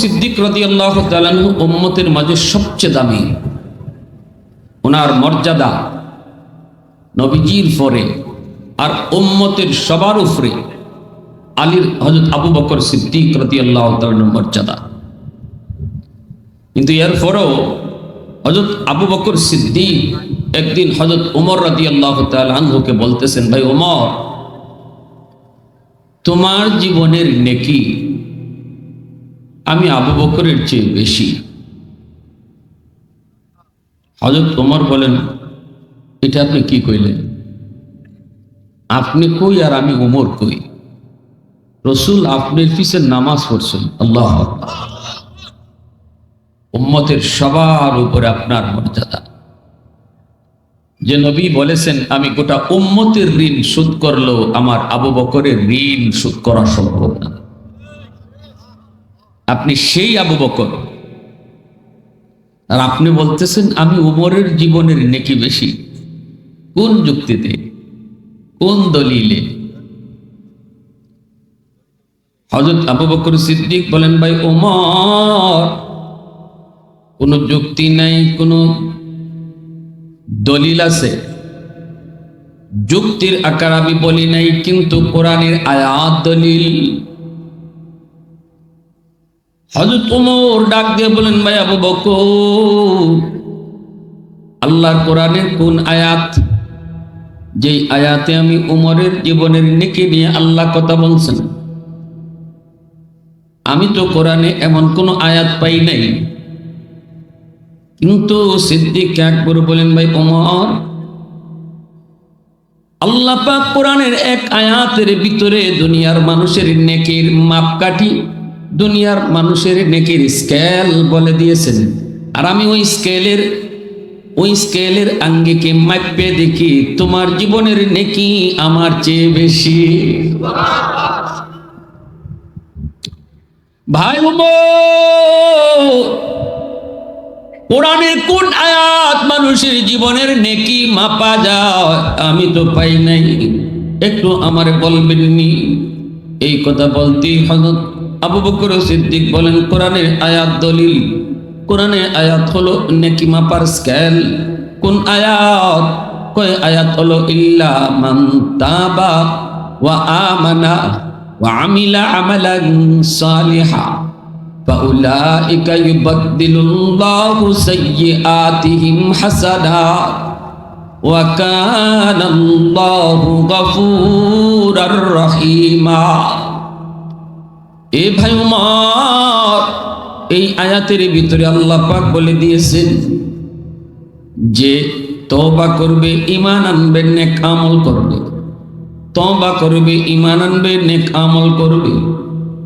সিদ্দিক রদি আল্লাহ তালানহু উম্মতের মাঝে সবচেয়ে দামি। ওনার মর্যাদা নবীজির পরে আর উম্মতের সবার উপরে আলীর হজরত আবু বকর সিদ্দিক রদি আল্লাহ তালানহুর মর্যাদা। কিন্তু এর পরেও হজরত আবু বকর সিদ্দিক একদিন হজরত উমর রাদি আল্লাহ বলতেছেন, ভাই উমর, তোমার জীবনের নেকি আমি আবু বকরের চেয়ে বেশি। হজরত উমর বলেন, এটা আপনি কি কইলেন? আপনি কই আর আমি উমর কই? রসুল আপনার পিছে নামাজ পড়ছেন। আল্লাহ উম্মতের সবার উপরে আপনার মর্যাদা। যে নবী বলেছেন, আমি গোটা উম্মতের ঋণ শোধ করলেও আমার আবু বকরের ঋণ শোধ করা সম্ভব না। আপনি সেই আবু বকর। আর আপনি বলতেছেন, আমি উমরের জীবনের নেকি বেশি। কোন যুক্তিতে? কোন দলিলে? হজরত আবু বকর সিদ্দিক বলেন, ভাই ওমর কোনো যুক্তি নাই, কোনো দলিল আছে? যুক্তির আকার আমি বলি নাই, কিন্তু কোরআনের আয়াত দলিল হজরত উমর ডাক দিয়ে বলেন, ভাই আবু বকর, আল্লাহর কোরআনের কোন আয়াত? যেই আয়াতে আমি উমরের জীবনের নেকি নিয়ে আল্লাহ কথা বলছেন। আমি তো কোরআনে এমন কোনো আয়াত পাই নাই। কিন্তু সিদ্দিক একবার বলেন, ভাই ওমর, আল্লাহ কোরআনের এক আয়াতের ভিতরে দুনিয়ার মানুষের নেকির মাপকাঠি দুনিয়ার মানুষের নেকির স্কেল বলে দিয়েছেন। আর আমি ওই স্কেলের ওই স্কেলের আঙ্গিকে মাপে দেখি, তোমার জীবনের নেকি আমার চেয়ে বেশি। ভাই কোরআনের কোন আয়াত মানুষের জীবনের নেকি মাপা যায়? আমি তো পাই নাই। একটু আমার বলবেননি। এই কথা বলতেই হজরত আবু বকর সিদ্দিক বলেন কোরআনের আয়াত দলিল কোরআনের আয়াত হলো নেকি মাপার স্কেল কোন আয়াত কয় আয়াত হলো ইল্লা মান তাবা ওয়া আমানা ওয়া আমিলা আমালান সালিহা فأولئك يبدل الله سيئاتهم حسنات وكان الله غفورا رحيما এ ভাই উমর, এই আয়াতের ভিতরে আল্লাহ পাক বলে দিয়েছেন যে তবা করবে ইমান আনবে, নেক আমল করবে। তবা করবে ইমান আনবে, নেক আমল করবে।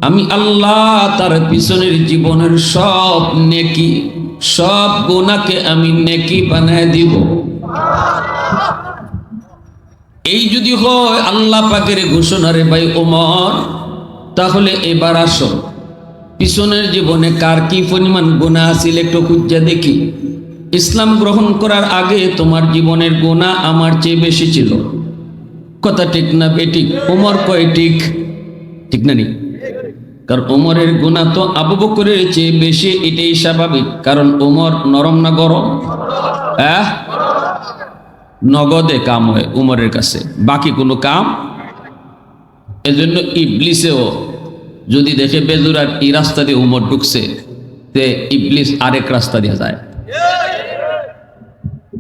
আমি আল্লাহ তার পিছনের জীবনের সব নেকি, সব গুণাকে আমি নেকি বানায় দিব। এই যদি হয়, আল্লাহ পাকের ঘোষণারে ভাই ওমর তাহলে এবার আসো। পিছনের জীবনে কার কি পরিমাণ গোনা আছিল একটু খুঁজা দেখি। ইসলাম গ্রহণ করার আগে তোমার জীবনের গোনা আমার চেয়ে বেশি ছিল। কথা ঠিক না বেঠিক? ওমর কয়, ঠিক। ঠিক না নি কারণ ওমরের গুণা তো আবু বকরের চেয়ে বেশি, এটাই স্বাভাবিক। কারণ ওমর নরম না গরম? নগদে কাম হয় উমরের কাছে। বাকি কোনো কাম এজন্য ইবলিসেও যদি দেখে বেজুরার এই রাস্তা দিয়ে উমর ঢুকছে, তে ইবলিস আরেক রাস্তা দিয়ে যায়।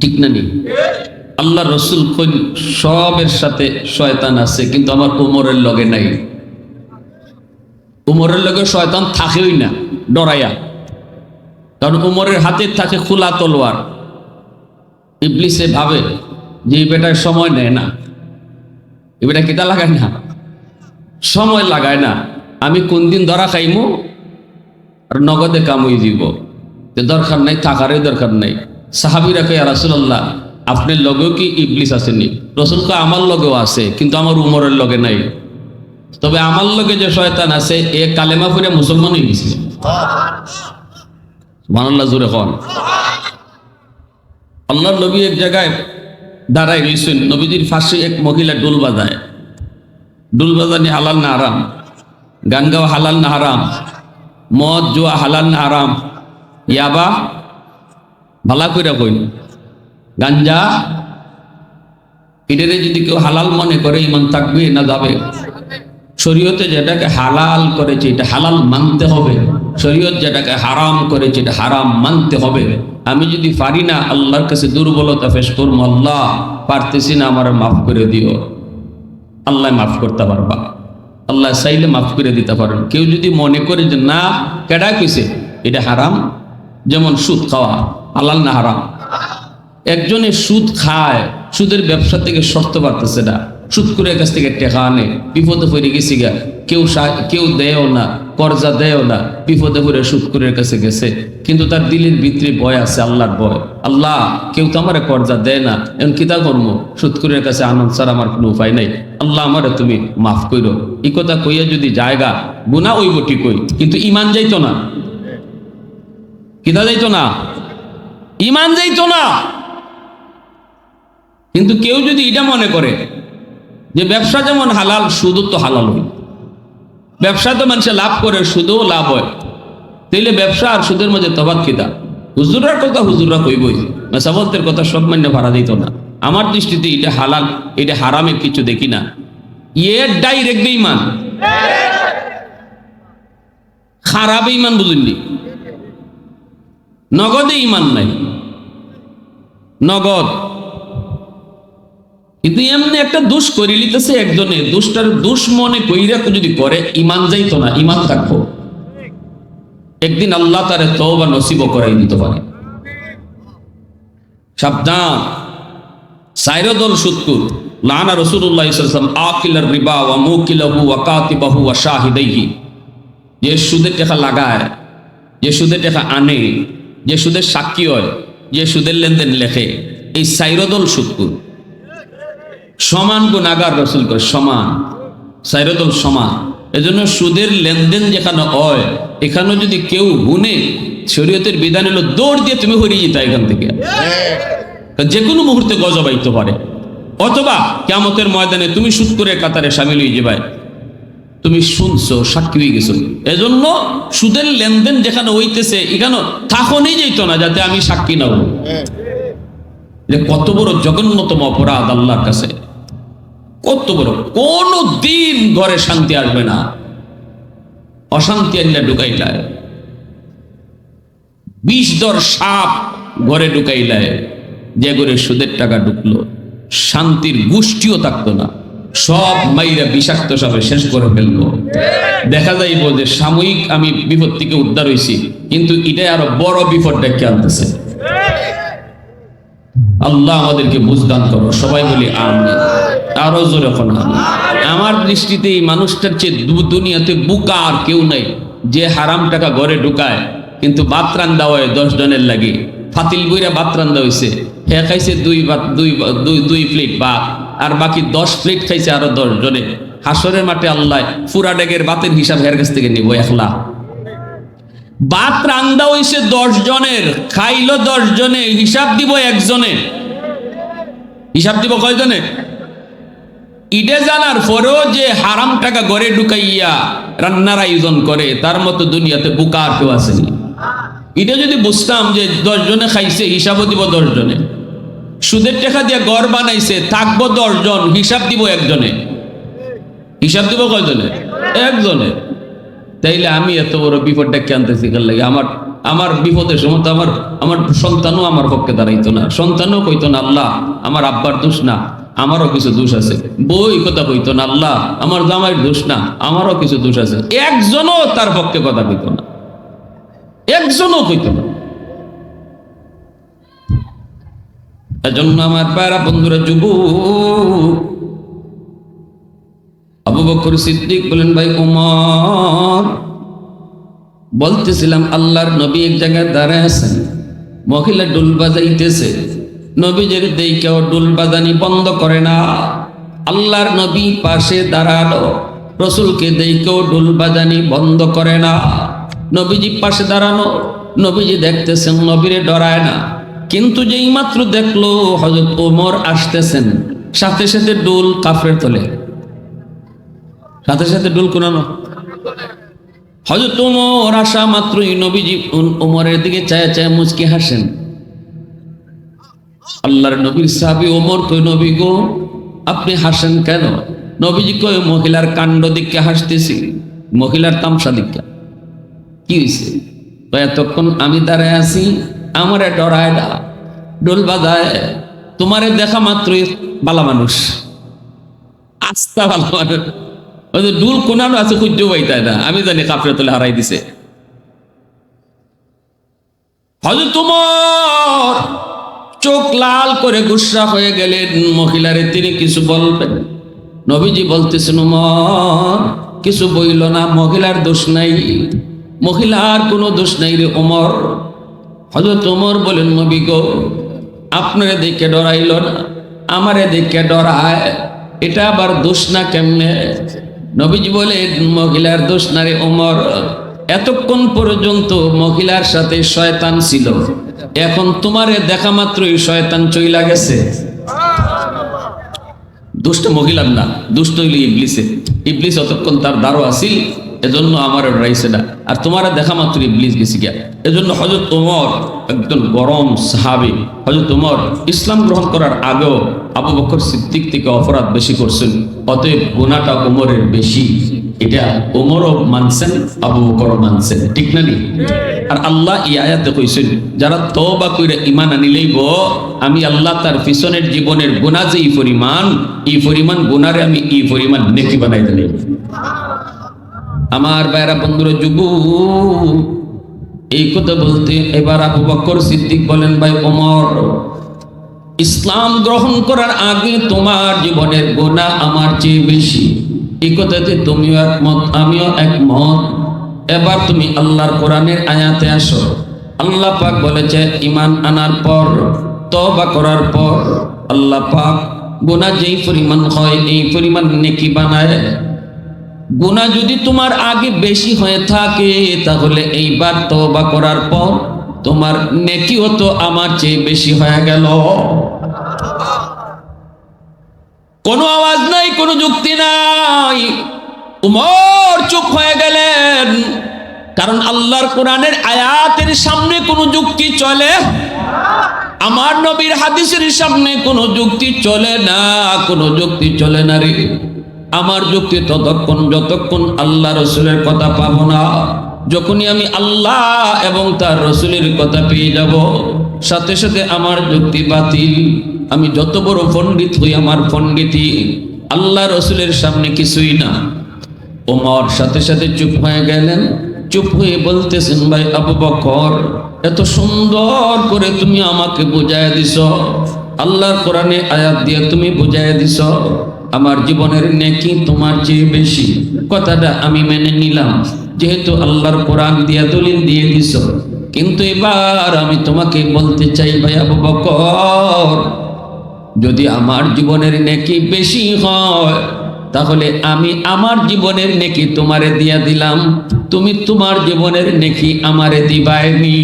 ঠিক না নি? আল্লাহ রসুল কোন সবের সাথে শয়তান আছে, কিন্তু আমার উমরের লগে নাই। উমরের লগে শয়তান থাকেই না, ডরাইয়া। কারণ উমরের হাতে থাকে খোলা তলোয়ার। ইবলিসে ভাবে যে এই বেটার সময় নেয় না। এই বেটা কিতা লাগায় না? সময় লাগায় না। আমি কোন দিন ধরা খাইমু আর নগদে কামই দিব। দরকার নাই, থাকারই দরকার নাই। সাহাবিরা কে রাসুল্লাহ আপনার লগেও কি ইবলিস আসেনি? রসুল কয়, আমার লগেও আছে, কিন্তু আমার উমরের লগে নাই। তবে আমার লগে যে শয়তান আছে, এ কালেমা ফুরে মুসলমান হয়ে গেছে। মানাল্লাহ জুড়ে কন। আল্লাহর নবী এক জায়গায় দাঁড়ায় রয়েছেন নবীজির ফাঁসে এক মহিলা ডোল বাজায়। ডোল বাজানি হালাল না হারাম গান গাওয়া হালাল না হারাম, মদ, জুয়া হালাল না হারাম, ইয়াবা ভালা কইরা কইন। গাঞ্জা এটারে যদি কেউ হালাল মনে করে, ইমান থাকবে না যাবে। শরীয়তে যেটাকে হালাল করেছে, এটা হালাল মানতে হবে। শরীয়ত যেটাকে হারাম করেছে, এটা হারাম মানতে হবে। আমি যদি পারি না, আল্লাহর কাছে দুর্বলতা পেশ করব, আল্লাহ পারতেছি না, আমার মাফ করে দিও। আল্লাহ মাফ করতে পারবা। আল্লাহ চাইলে মাফ করে দিতে পারেন। কেউ যদি মনে করে যে, না, কেডা কইছে এটা হারাম? যেমন সুদ খাওয়া আল্লাহ না হারাম? একজনে সুদ খায়, সুদের ব্যবসা থেকে শর্ত পারতেছে না। সুদ করে কাছ থেকে টেকা আনে, বিপদে পড়ে গেছি গা। কেউ কেউ দেয়ও না, কর্জা দেয়ও না, বিপদে পড়ে করে কাছে গেছে। কিন্তু তার দিলের ভিতরে ভয় আছে, আল্লাহর ভয়। আল্লাহ, কেউ তো আমার কর্জা দেয় না। এখন কিতা কর্ম সুদ করে কাছে আনন্দ স্যার আমার কোনো উপায় নাই। আল্লাহ আমারে তুমি মাফ করো এই কথা কইয়া যদি জায়গা গুণা ওই বটি কই কিন্তু ইমান যাইতো না। কিতা যাইতো না? ইমান যাইতো না। কিন্তু কেউ যদি এটা মনে করে, যে ব্যবসা যেমন হালাল, সুদও তো হালাল হই ব্যবসা তো মানুষে লাভ করে, সুদও লাভ হয়। তাইলে ব্যবসা আর সুদের মধ্যে তফাৎ কিতা হুজুরার কথা হুজুরা কইবই মেসাবতের কথা সব মান্য ভাড়া দিত না। আমার দৃষ্টিতে এটা হালাল, এটা হারামের কিছু দেখি না। ইয়ে ডাইরেক্ট বেইমান খারাপ ইমান বুঝুননি নগদে ইমান নাই। নগদ। কিন্তু এমনি একটা দোষ করি লিতেছে একজনে। দোষটার দোষ মনে কইরা যদি করে ইমান যাইতো না ইমান থাকব। একদিন আল্লাহ তারে তওবা নসিব করাই দিতে পারে। সাবধান। সাইরদল সুৎকুর। লানা রসুল্লাহ ইসলাম আকিলার রিবা ওয়া মুকিলাহু ওয়া কাতিবাহু ওয়া শাহিদাইহি। যে সুদের টাকা লাগায় যে সুদের টাকা আনে যে সুদের সাক্ষী হয় যে সুদের লেনদেন লেখে। এই সাইরদল সুৎকুর। সমান গুণাগার রসুল করে সমান। সাইরদল সমান। এজন্য সুদের লেনদেন যেখানে হয় এখানে যদি কেউ গুনে শরীয়তের বিধান হলো দৌড় দিয়ে তুমি হরিয়ে যেতে এখান থেকে। যে কোনো মুহূর্তে গজব আইতে পারে। অথবা কেমতের ময়দানে তুমি সুদ করে কাতারে সামিল হয়ে যাবে। তুমি শুনছো সাক্ষী হয়ে গেছো। এজন্য সুদের লেনদেন যেখানে হইতেছে এখানে থাকনই যেত না যাতে আমি সাক্ষী না হই। যে কত বড় জঘন্যতম অপরাধ আল্লাহর কাছে। কত বড় কোন দিন ঘরে শান্তি আসবে না। অশান্তি আনলে ঢুকাইলায়। বিষ দর সাপ ঘরে ঢুকাইলায়, যে ঘরে সুদের টাকা ঢুকলো। শান্তির গোষ্ঠীও থাকতো না। সব মাইরা বিষাক্ত সাপে শেষ করে ফেলব দেখা যাইব যে সাময়িক আমি বিপদ থেকে উদ্ধার হয়েছি কিন্তু এটাই আরও বড় বিপদ ডেকে আনতেছে। আল্লাহ আমাদেরকে বুঝদান করো, সবাই বলি আমি আরও জোরে আমার দৃষ্টিতে এই মানুষটার চেয়ে দুনিয়াতে বুকা আর কেউ নাই, যে হারাম টাকা ঘরে ঢুকায়, কিন্তু বাত রান্দা হয় দশ জনের লাগে। ফাতিল বইরা বাত রান্দা হয়েছে হে খাইছে দুই দুই দুই প্লেট ভাত আর বাকি দশ প্লেট খাইছে আরও দশ জনে। হাসরের মাঠে আল্লাহ ফুরা ডেগের বাতের হিসাব হের কাছ থেকে নিব একলা। বাত রান্দা হইছে দশ জনের, খাইলো দশ জনে, হিসাব দিব একজনে। হিসাব দিব কয়জনে? ইডে জানার পরেও যে হারাম টাকা ঘরে ঢুকাইয়া রান্নার আয়োজন করে, তার মতো দুনিয়াতে বুকা কেউ আসেনি এটা যদি বুঝতাম যে দশ জনে খাইছে, হিসাবও দিব দশ জনে। সুদের টাকা দিয়ে ঘর বানাইছে, থাকব দশজন হিসাব দিব একজনে। হিসাব দিব কয়জনে? একজনে। তাইলে আমি এত বড় বিপদটা আনতেছি কার লাগে? আমার আমার বিপদের সময় তো আমার আমার সন্তানও আমার পক্ষে দাঁড়াইতো না। সন্তানও কইতো না, আল্লাহ, আমার আব্বার দোষ না। আমারও কিছু দোষ আছে। বই কথা কইতো না, আল্লাহ, আমার জামাইয়ের দোষ না, আমারও কিছু দোষ আছে। একজনও তার পক্ষে কথা কইতো না। একজনও কইতো না। আমার পায়রা বন্ধুরা আবু বকর সিদ্দিক বলেন, ভাই বলতেছিলাম আল্লাহর নবী এক জায়গায় দাঁড়ায় আছেন, মহিলা ডুল বাজাইতেছে। নবীজের দেইকেও ডুল বাজানি বন্ধ করে না। আল্লাহর নবী পাশে দাঁড়াল, রসুলকে দেইকেও ডুল বাজানি বন্ধ করে না। নবীজি পাশে দাঁড়ানো নবীজি দেখতেছেন নবীরে ডরায় না। কিন্তু যেই মাত্র দেখল হজরত ওমর আসতেছেন, সাথে সাথে ডুল কাফের তোলে। সাথে সাথে ডুল কোনানো। হয়তো তোমার আশা মাত্রই নবীজি উমরের দিকে চায় চায় মুচকি হাসেন। আল্লাহর নবীর সাহাবি ওমর কই নবী গো, আপনি হাসেন কেন? নবীজি কই মহিলার কাণ্ড দিকে হাসতেছি, মহিলার তামসা দিকে কি হয়েছে তো এতক্ষণ আমি দাঁড়ায় আছি, আমারে ডরায় না। ডোল বাজায়, তোমারে দেখা মাত্রই বালা মানুষ। আস্তা বালা মানুষ। ডুল কোনানো আছে খুঁজতে পাইতায় না। আমি জানি কাপড়ে তোলে হারাই দিছে। হয়তো তোমার চোখ লাল করে গুসা হয়ে গেলেন। মহিলারে তিনি কিছু বলবেন। নবীজি বলতেছেন, উমর, কিছু বইল না, মহিলার দোষ নাই। মহিলার কোনো দোষ নাই রে ওমর হজরত ওমর বলেন, নবী গো, আপনারে দেখে ডরাইল না, আমারে দেখে ডরায়। এটা আবার দোষ না কেমনে? নবীজি বলে মহিলার দোষ না রে ওমর এতক্ষণ পর্যন্ত মহিলার সাথে শয়তান ছিল। এখন তোমারে দেখা মাত্রই শয়তান চইলা গেছে। দুষ্ট মহিলার না, দুষ্ট হইল ইবলিসে। ইবলিস অতক্ষণ তার দ্বারও আসিল এজন্য আমার রাইছে না। আর তোমারা দেখা মাত্র ইবলিস গেছি গিয়া। এজন্য হজরত তোমার একজন গরম সাহাবি হজরত তোমার ইসলাম গ্রহণ করার আগেও আবু বকর সিদ্দিক থেকে অপরাধ বেশি করছেন, অতএব গুণাটা ওমরের বেশি। এটা ওমরও মানছেন আবু বকরও মানছেন। ঠিক না নি? আর আল্লাহ এই আয়াতে কইছেন যারা তওবা কইরা ঈমান আনিলেই গো আমি আল্লাহ তার পিছনের জীবনের গুনাহ যে এই পরিমাণ এই পরিমাণ গুনারে আমি এই পরিমাণ নেকি বানাই দিলাই আমার বাইরা বন্ধুরা যুব এই কথা বলতে এবার আবু বকর সিদ্দিক বলেন ভাই ওমর ইসলাম গ্রহণ করার আগে তোমার জীবনের গোনা আমার চেয়ে বেশি। এই কথাতে তুমিও একমত, আমিও একমত। এবার তুমি আল্লাহর কোরআনের আয়াতে আসো। আল্লাহ পাক বলেছে ইমান আনার পর তবা করার পর আল্লাহ পাক গোনা যেই পরিমাণ হয়, এই পরিমাণ নেকি বানায়। গুণা যদি তোমার আগে বেশি হয়ে থাকে, তাহলে এইবার তওবা করার পর তোমার নেকিও তো আমার চেয়ে বেশি হয়ে গেল। কোনো কোনো যুক্তি নাই। উমর চুপ হয়ে গেলেন। কারণ আল্লাহর কোরআনের আয়াতের সামনে কোনো যুক্তি চলে আমার নবীর হাদিসের সামনে কোনো যুক্তি চলে না, কোনো যুক্তি চলে না রে। আমার যুক্তি ততক্ষণ, যতক্ষণ আল্লাহ রসুলের কথা পাবো না, যখনই আমি আল্লাহ এবং তার রসুলের কথা পেয়ে যাব, সাথে সাথে আমার যুক্তি বাতিল। আমি যত বড় পণ্ডিত হই, আমার পণ্ডিতি আল্লাহ রসুলের সামনে কিছুই না। ওমর সাথে সাথে চুপ হয়ে গেলেন। চুপ হয়ে বলতেছেন, ভাই আবু বকর, এত সুন্দর করে তুমি আমাকে বুঝায় দিছ। আল্লাহর কোরআনে আয়াত দিয়ে তুমি বুঝায় দিছ। আমার জীবনের নেকি তোমার চেয়ে বেশি। কথাটা আমি মেনে নিলাম। যেহেতু আল্লাহর কোরআন দিয়া দলিল দিয়ে দিছ। কিন্তু এবার আমি তোমাকে বলতে চাই, ভাই আবু বকর যদি আমার জীবনের নেকি বেশি হয়, তাহলে আমি আমার জীবনের নেকি তোমারে দিয়া দিলাম। তুমি তোমার জীবনের নেকি আমারে দিবায়নি।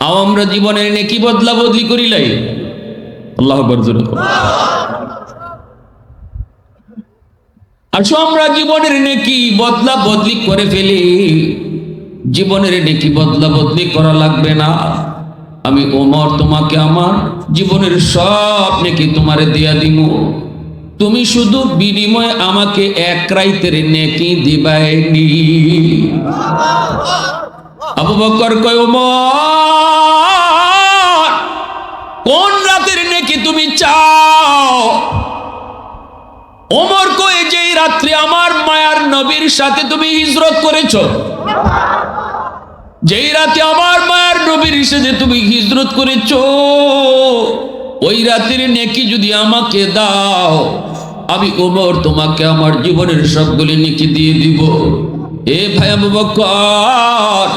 আমরা জীবনের নেকি বদলা বদলি করিলাই আল্লাহ আসো আমরা জীবনের নেকি বদলা বদলি করে ফেলি। জীবনের নেকি বদলা বদলি করা লাগবে না। আমি ওমর, তোমাকে আমার জীবনের সব নেকি তোমারে দিয়া দিব তুমি শুধু বিনিময়ে আমাকে এক রাইতের নেকি দিবাইনি। আবু বকর কয়, ওমর, কোন রাতের নেকি তুমি চাও? ওমর কয়ে, যেই রাত্রে আমার মায়ার নবীর সাথে তুমি হিজরত করেছ। যেই রাতে আমার মায়ের নবীর সাথে তুমি হিজরত করেছ, ওই রাতের নেকি যদি আমাকে দাও, আমি ওমর তোমাকে আমার জীবনের সবগুলি নেকি দিয়ে দিব। এ ভাই বকর,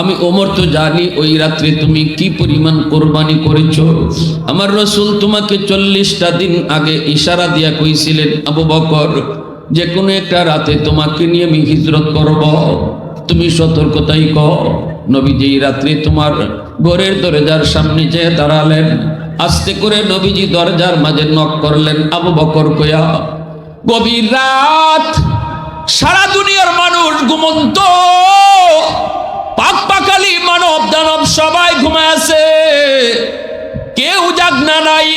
আমি ওমর তো জানি ওই রাত্রে তুমি কি পরিমাণ কোরবানি করেছ। আমার রসুল তোমাকে চল্লিশটা দিন আগে ইশারা দিয়া কইছিলেন, আবু বকর যে কোনো একটা রাতে তোমাকে নিয়ে আমি হিজরত করব। তুমি সতর্কতাই কর। নবী যেই রাত্রে তোমার ঘরের দরজার সামনে যেয়ে দাঁড়ালেন, আস্তে করে নবীজি দরজার মাঝে নক করলেন, আবু বকর কয়া গভীর রাত, সারা দুনিয়ার মানুষ ঘুমন্ত। পাক পাকালি মানব দানব সবাই ঘুমায় আছে। কেউ জাগনা নাই,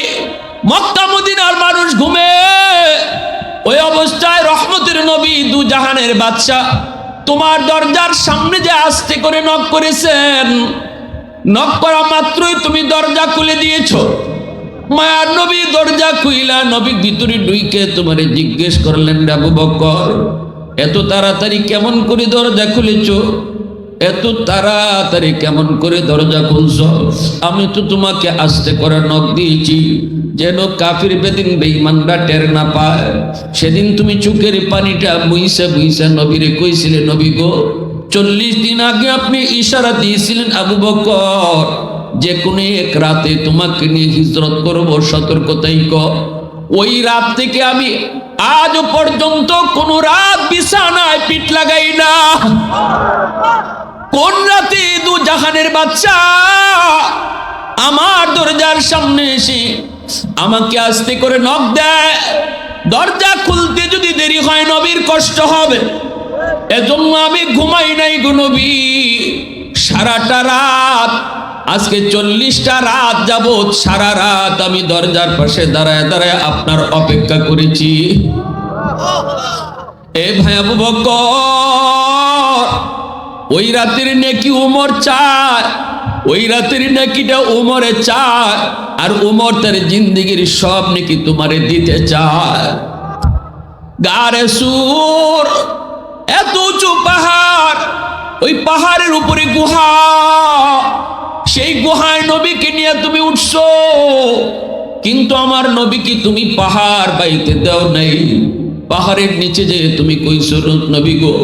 মক্কা মদিনার মানুষ ঘুমে। ওই অবস্থায় রহমতের নবী দু জাহানের বাদশা তোমার দরজার সামনে যে আসতে করে নখ করেছেন নখ করা মাত্রই তুমি দরজা খুলে দিয়েছ। মায়ার নবী দরজা খুইলা, নবী ভিতরে ডুইকে তোমারে জিজ্ঞেস করলেন ডাবু বকর এত তাড়াতাড়ি কেমন করে দরজা খুলেছো? এত তাড়াতাড়ি কেমন করে দরজা খুলছ? আমি তো তোমাকে আসতে করে নখ দিয়েছি। যেন কাফির বেদিন বেঈমানরা টের না পায়। সেদিন তুমি চুকের পানিটা বুইসে বুইসে নবীরে কইছিলে, নবী গো, চল্লিশ দিন আগে আপনি ইশারা দিয়েছিলেন আবু বকর। যে কোনো এক রাতে তোমাকে নিয়ে হিজরত করব, সতর্কতাই ক। ওই রাত থেকে আমি আজ পর্যন্ত কোন রাত বিছানায় পিঠ লাগাই না। কোন রাতে দু জাহানের বাচ্চা আমার দরজার সামনে এসে আমাকে আস্তে করে নখ দেয়। দরজা খুলতে যদি দেরি হয়, নবীর কষ্ট হবে। এজন্য আমি ঘুমাই নাই গো নবী। সারাটা রাত, আজকে চল্লিশটা রাত যাবৎ সারা রাত আমি দরজার পাশে দাঁড়ায় দাঁড়ায় আপনার অপেক্ষা করেছি। এ ভাই আবু বকর ওই রাতের নেকি উমর চায়, ওই রাতের নেকিটা উমরে চায়, আর উমর তার জিন্দিগির সব নেকি তোমারে দিতে চায়। গারে সুর, এত উঁচু পাহাড়, ওই পাহাড়ের উপরে গুহা, সেই গুহায় নবীকে নিয়ে তুমি উঠছো, কিন্তু আমার নবীকে তুমি পাহাড় বাইতে দাও নাই। পাহাড়ের নিচে যে তুমি কইছো নবী গো,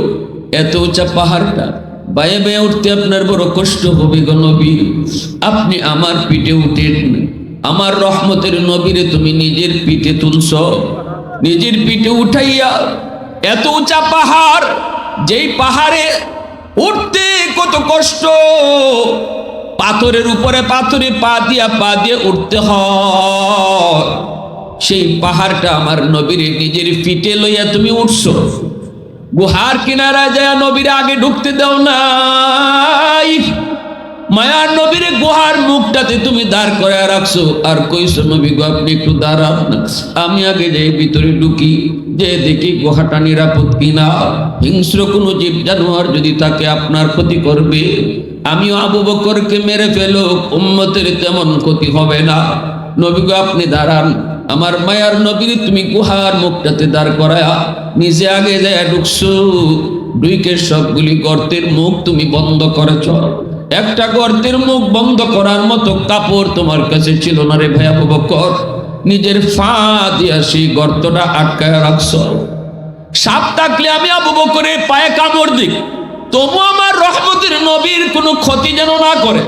এত উঁচা পাহাড়টা বায়ে বায়ে উঠতে আপনার বড় কষ্ট হবে গো নবী। আপনি আমার পিঠে উঠেন। আমার রহমতের নবীরে তুমি নিজের পিঠে তুলছ। নিজের পিঠে উঠাইয়া এত উঁচা পাহাড়, যেই পাহাড়ে উঠতে কত কষ্ট, পাথরের উপরে পাথরে পা দিয়া পা দিয়ে উঠতে হয়। সেই পাহাড়টা আমার নবীরে নিজের পিঠে লইয়া তুমি উঠছো। গুহার কিনারা যায় নবীরে আগে ঢুকতে দাও নাই। মায়ার নবীরে গুহার মুখটাতে তুমি দাঁড় করে রাখছো। আর কইছো, নবী গো, আপনি একটু দাঁড়ান আমি আগে যাই ভিতরে ঢুকি, যে দেখি গুহাটা নিরাপদ কিনা। হিংস্র কোনো জীব জানোয়ার যদি তাকে আপনার ক্ষতি করবে, আমিও আবু বকরকে মেরে ফেলো উম্মতের তেমন ক্ষতি হবে না। নবী গো, আপনি দাঁড়ান। আমার মায়ার নবীর তুমি গুহার মুখটাতে দাঁড় করায়া নিজে আগে যায় ঢুকছো। দুইকে সবগুলি গর্তের মুখ তুমি বন্ধ করেছ। একটা গর্তের মুখ বন্ধ করার মতো কাপড় তোমার কাছে ছিল না রে ভাই আবু বকর। নিজের ফা দিয়া সেই গর্তটা আটকায় রাখছ। সাপ থাকলে আমি আবু বকরের পায়ে কামড় দিই। তবু আমার রহমতের নবীর কোনো ক্ষতি যেন না করে।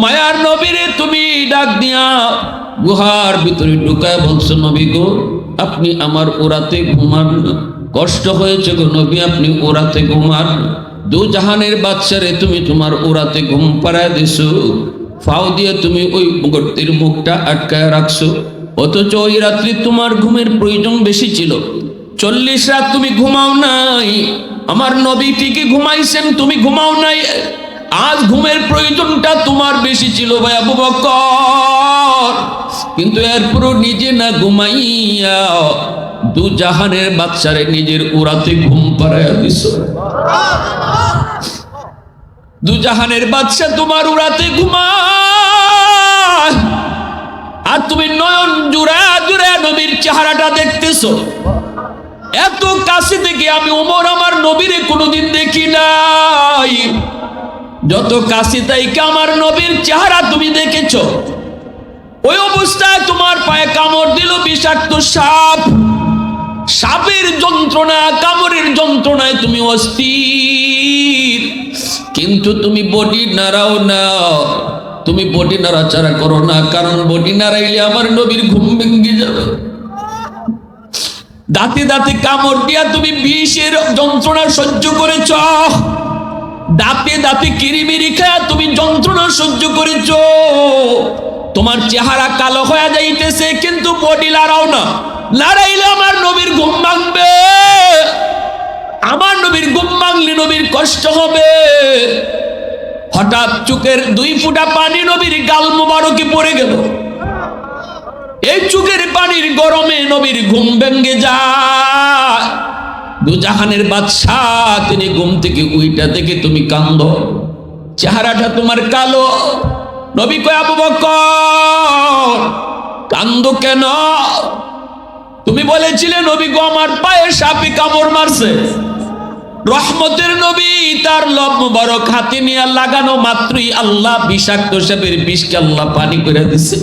মায়ার নবীরে তুমি ডাক দিয়া গুহার ভিতরে ঢুকায় বলছো, নবী গো, আপনি আমার ওরাতে ঘুমান। কষ্ট হয়েছে গো নবী, আপনি ওরাতে ঘুমান। দু জাহানের বাচ্চারে তুমি তোমার ওরাতে ঘুম পাড়ায় দিছো। ফাও দিয়ে তুমি ওই গর্তের মুখটা আটকায় রাখছো। অথচ ওই রাত্রি তোমার ঘুমের প্রয়োজন বেশি ছিল। চল্লিশ রাত তুমি ঘুমাও নাই। আমার নবী ঠিকই ঘুমাইছেন, তুমি ঘুমাও নাই। আজ ঘুমের প্রয়োজনটা তোমার বেশি ছিল ভাই আবু বকর। কিন্তু এরপরও নিজে না ঘুমাইয়া দু জাহানের বাচ্চারে নিজের উড়াতে ঘুম পাড়াইয়া দিছ। দু জাহানের বাচ্চা তোমার উড়াতে ঘুমায়। আর তুমি নয়ন জুড়া জুড়া নবীর চেহারাটা দেখতেছো। এত কাছে থেকে আমি ওমর আমার নবীরে কোনোদিন দেখি নাই। যত কাছে তাইকে আমার নবীর চেহারা তুমি দেখেছ? ওই অবস্থায় তোমার পায়ে কামড় দিল বিষাক্ত সাপ। সাপের যন্ত্রণা কামড়ের যন্ত্রণায় তুমি অস্থির। কিন্তু তুমি বডি নাড়াও না। তুমি বডি নাড়াচাড়া করো না, কারণ বডি নাড়াইলে আমার নবীর ঘুম ভেঙে যাবে। দাঁতে দাঁতে কামড় দিয়া তুমি বিষের যন্ত্রণা সহ্য করেছ। দাঁতে দাঁতে কিরিমিরি খায়া তুমি যন্ত্রণা সহ্য করেছ। তোমার চেহারা কালো হয়ে যাইতেছে, কিন্তু বডি লাড়াও না। লাড়াইলে আমার নবীর ঘুম ভাঙবে। আমার নবীর ঘুম ভাঙলে নবীর কষ্ট হবে। হঠাৎ চোখের দুই ফুটা পানি নবীর গাল মুবারকে পড়ে গেল। এই চোখের পানির গরমে নবীর ঘুম ভেঙ্গে যায়। দুজাহানের বাদশাহ, তিনি ঘুম থেকে উইটা দেখে তুমি কান্দ। চেহারাটা তোমার কালো। নবী কয়, আবু বকর, কান্দ কেন? তুমি বলেছিলে নবী গো, আমার পায়ে সাপে কামড় মারছে। রহমতের নবী, তার লব মুবারক হাতে নিয়ে লাগানো মাত্রই আল্লাহ বিষাক্ত সাপের বিষকে আল্লাহ পানি করে দিছে।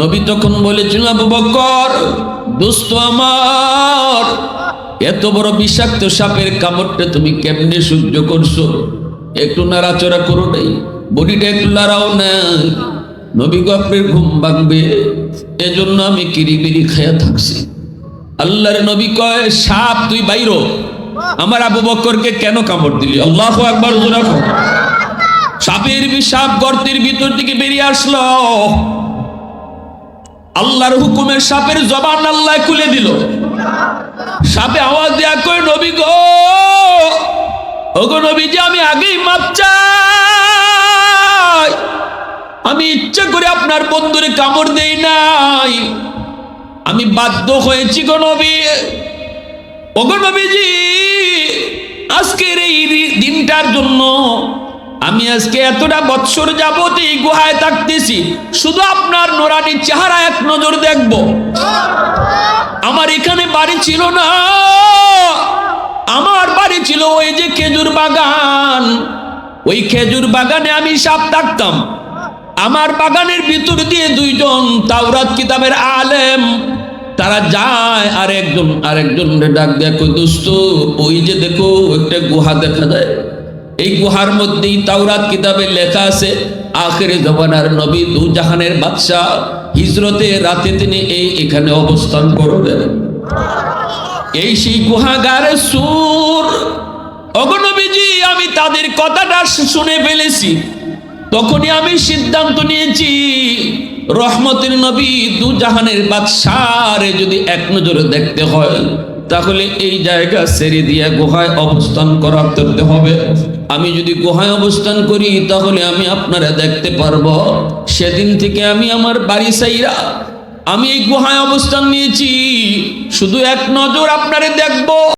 নবী তখন বলেছিল, আবু বকর, দোস্ত আমার এত বড় বিষাক্ত সাপের কামড়টা তুমি কেমনে সহ্য করছ? একটু নাড়াচড়া করো নাই, বডিটা একটু নাড়াও না নবী গো ঘুম ভাঙবে, এজন্য আমি কিরিবিরি খেয়ে থাকছি। আল্লাহর নবী কয়, সাপ, তুই বাইরো আমার আবু বকরকে কেন কামড় দিলি? আল্লাহ একবার সাপের বি সাপ গর্তের ভিতর থেকে বেরিয়ে আসলো। আল্লাহর হুকুমের সাপের জবান আল্লাহ খুলে দিল। সাপে আওয়াজ দেয়া কই নবী গো, ওগো নবীজি, আমি আগেই মাপ চাই। আমি ইচ্ছা করে আপনার বন্ধুরে কামড় দেই নাই। আমি বাধ্য হয়েছি গো নবী। ওগো নবীজি, আজকের এই দিনটার জন্য আমি আজকে এতটা বৎসর যাবত এই গুহায় থাকতেছি, শুধু আপনার নোরানি চেহারা এক নজর দেখব। আমার এখানে বাড়ি ছিল না, আমার বাড়ি ছিল ওই যে খেজুর বাগান। ওই খেজুর বাগানে আমি সাপ থাকতাম। আমার বাগানের ভিতর দিয়ে দুইজন তাওরাত কিতাবের আলেম, তারা যায় আর একজন আরেকজন ডাক দেখো দোস্ত, ওই যে দেখো একটা গুহা দেখা যায়। এই গুহার মধ্যেই তাওরাত কিতাবে লেখা আছে, আখেরে জবানার নবী দু জাহানের বাদশাহ হিজরতে রাতে তিনি এই এখানে অবস্থান করবেন এই সেই গুহাগারে সুর অগনবীজি আমি তাদের কথাটা শুনে ফেলেছি। তখনই আমি সিদ্ধান্ত নিয়েছি, রহমতের নবী দু জাহানের বাদশারে যদি এক নজরে দেখতে হয়, তাহলে এই জায়গা ছেড়ে দিয়ে গুহায় অবস্থান করতে হবে। আমি যদি গুহায় অবস্থান করি, তাহলে আমি আপনারা দেখতে পারব, সেদিন থেকে আমি আমার বাড়ি সাইরা আমি এই গুহায় অবস্থান নিয়েছি। শুধু এক নজর আপনারে দেখব।